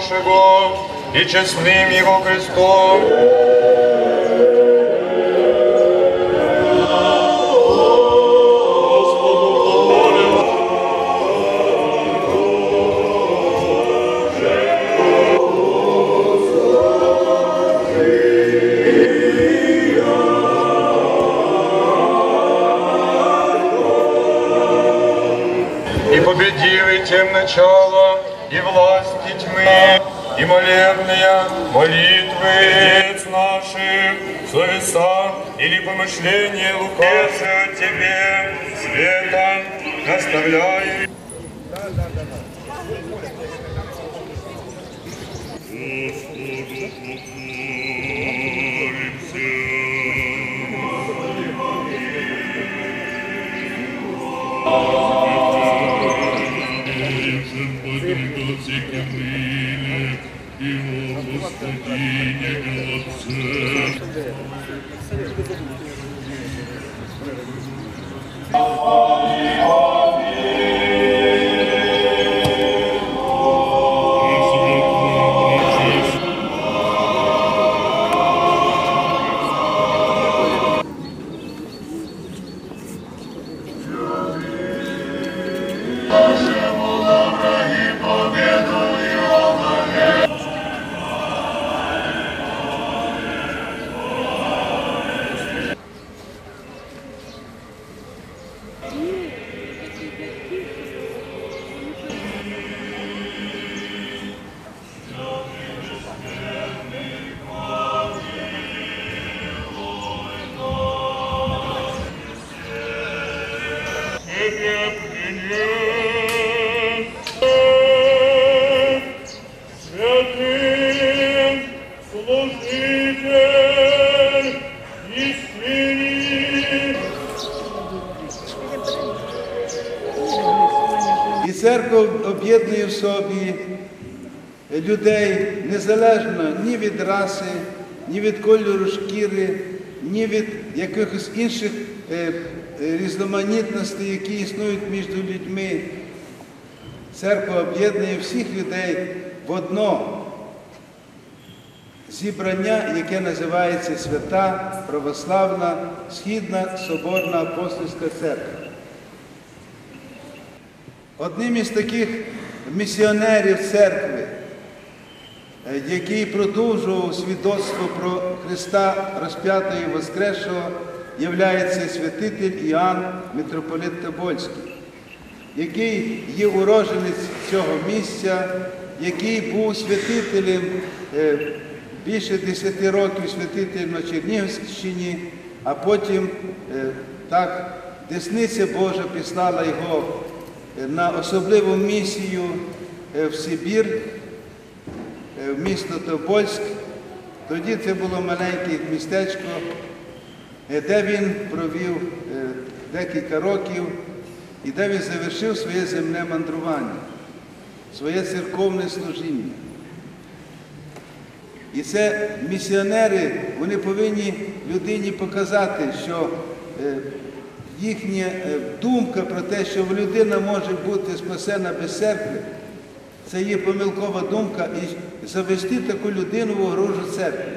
нашего и честным Его крестом. И победили тем начало и власти тьмы, и молебные молитвы Отец наших, совеса или помышления лукавшего тебе света наставляем. Святым Церква об'єднує в собі людей незалежно ні від раси, ні від кольору шкіри, ні від якихось інших е, е, різноманітностей, які існують між людьми. Церква об'єднує всіх людей в одно зібрання, яке називається Свята Православна Східна Соборна Апостольська Церква. Одним із таких місіонерів церкви, е, який продовжував свідоцтво про Христа розп'ятого і Воскресшого, являється святитель Іоанн Митрополит Тобольський, який є уроженець цього місця, який був святителем е, більше 10 років святителем на Чернігівщині, а потім е, так Десниця Божа післала його на особливу місію е, в Сибір, е, в місто Тобольськ. Тоді це було маленьке містечко, е, де він провів декілька років і де він завершив своє земне мандрування, своє церковне служіння. І це місіонери, вони повинні людині показати, що їхня е, думка про те, що людина може бути спасена без церкви, це є помилкова думка і завести таку людину в огорожу церкви.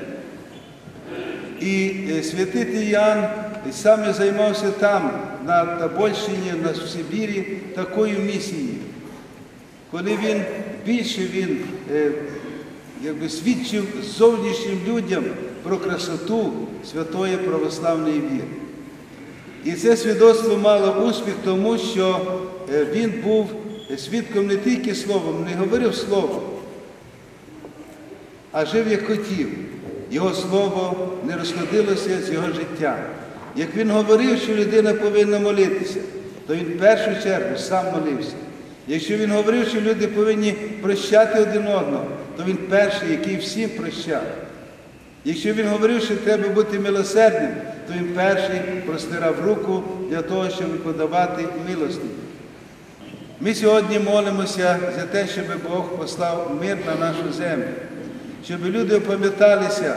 І е, святитель Іоанн саме займався там, на Тобольщині, на Сибірі, такою місією. Коли він більше він е, якби свідчив зовнішнім людям про красоту святої православної віри. І це свідоцтво мало успіх, тому що е, він був свідком не тільки словом, не говорив словом, а жив як хотів. Його слово не розходилося з його життя. Як він говорив, що людина повинна молитися, то він в першу чергу сам молився. Якщо він говорив, що люди повинні прощати один одного, то він перший, який всім прощав. Якщо він говорив, що треба бути милосердним, то він перший простирав руку для того, щоб подавати милості. Ми сьогодні молимося за те, щоб Бог послав мир на нашу землю, щоб люди опам'яталися,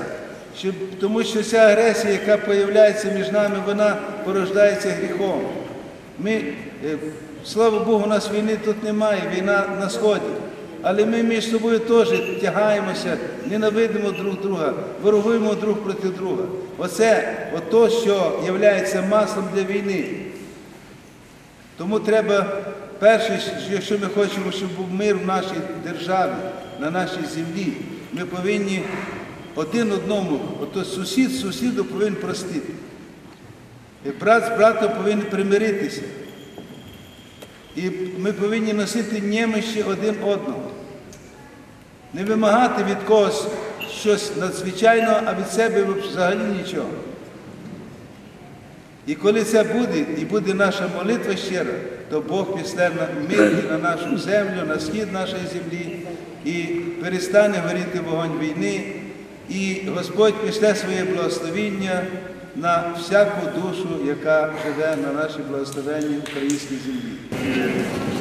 щоб, тому що ця агресія, яка появляється між нами, вона порождається гріхом. Ми, е, слава Богу, у нас війни тут немає, війна на сході. Але ми між собою теж тягаємося, ненавидимо друг друга, ворогуємо друг проти друга. Оце ото, що є маслом для війни. Тому треба, перше, що- якщо ми хочемо, щоб був мир в нашій державі, на нашій землі, ми повинні один одному, ото сусід сусіду повинен простити. І брат з братом повинен примиритися. І ми повинні носити немощі один одного. Не вимагати від когось щось надзвичайного, а від себе взагалі нічого. І коли це буде, і буде наша молитва щира, то Бог після мир на нашу землю, на схід нашої землі, і перестане горіти вогонь війни, і Господь після своє благословіння на всяку душу, яка живе на нашій благословенній українській землі.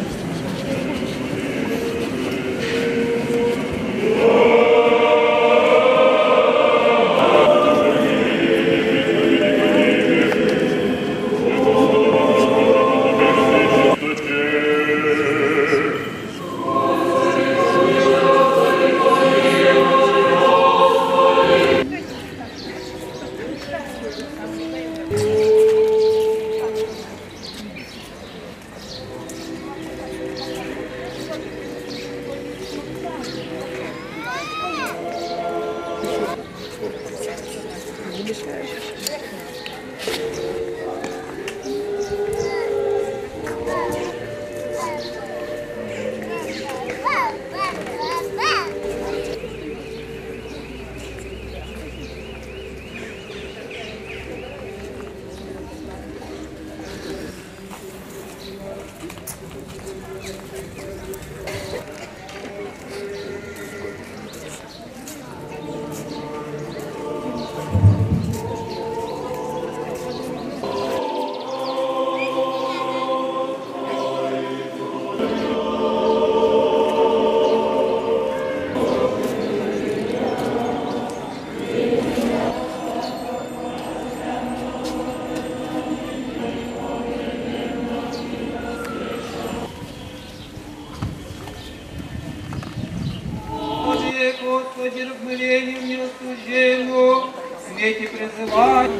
Господи, размылению милостужению, свете призывай.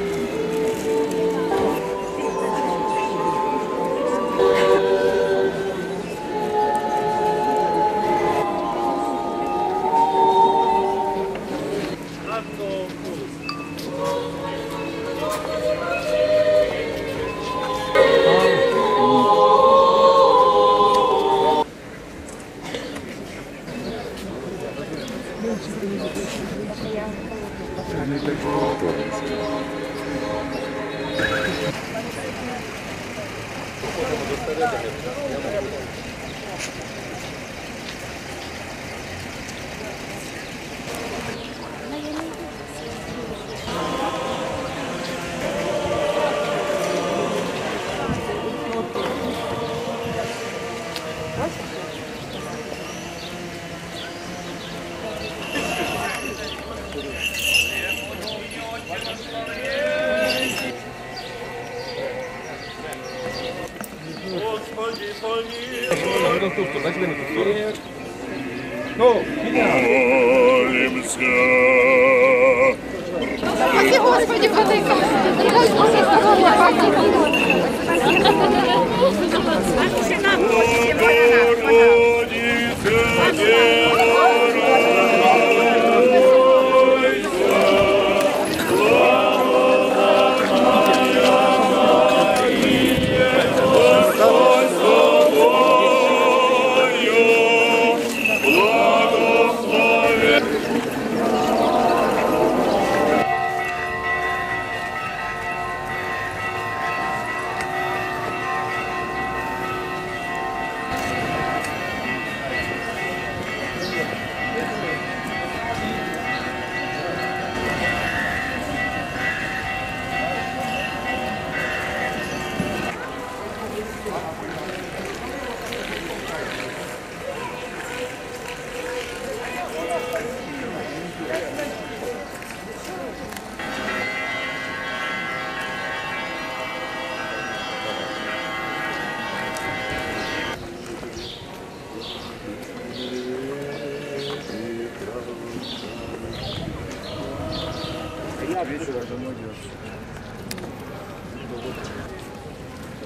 Спаси, Господи, владыка! Дай Боже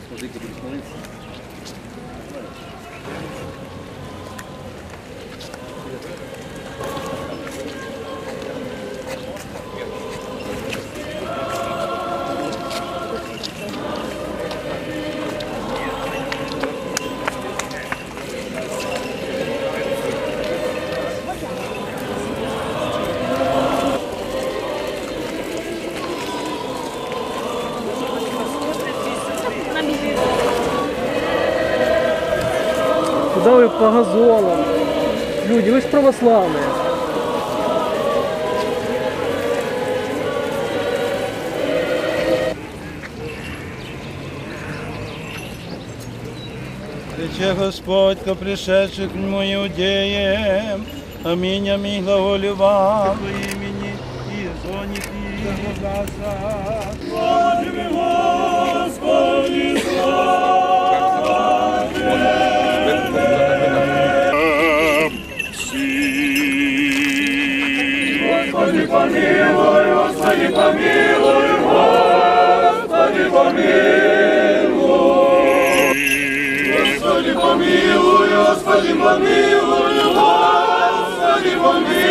fazer doen nog niet. вы по газонам? Люди, вы же православные. Рече Господь, ко пришедших к нему иудеям, аминь, аминь, глаголю вам во имени и зоне и Господи, Помилуй, Господи, помилуй, Господи, помилуй. Господи, помилуй, Господи, помилуй, Господи, помилуй.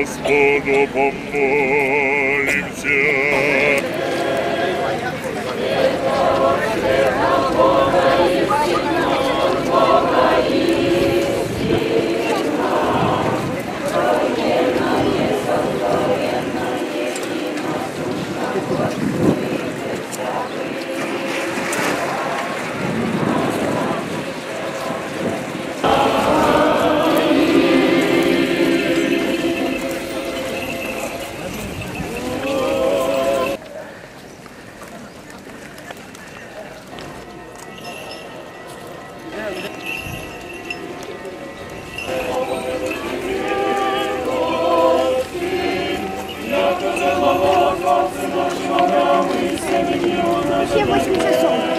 Господу помолимся. Ще 8 часов.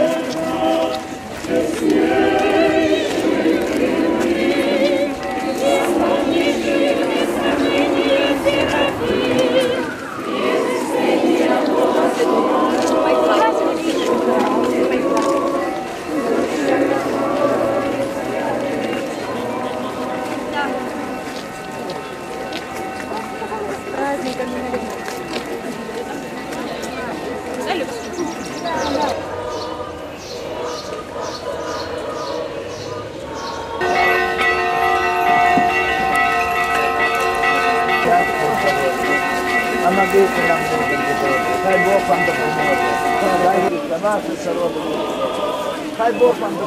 ライブオーとと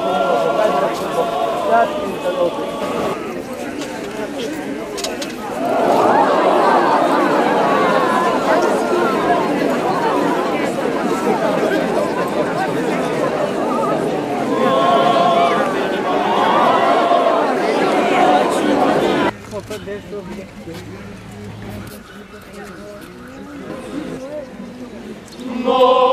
もう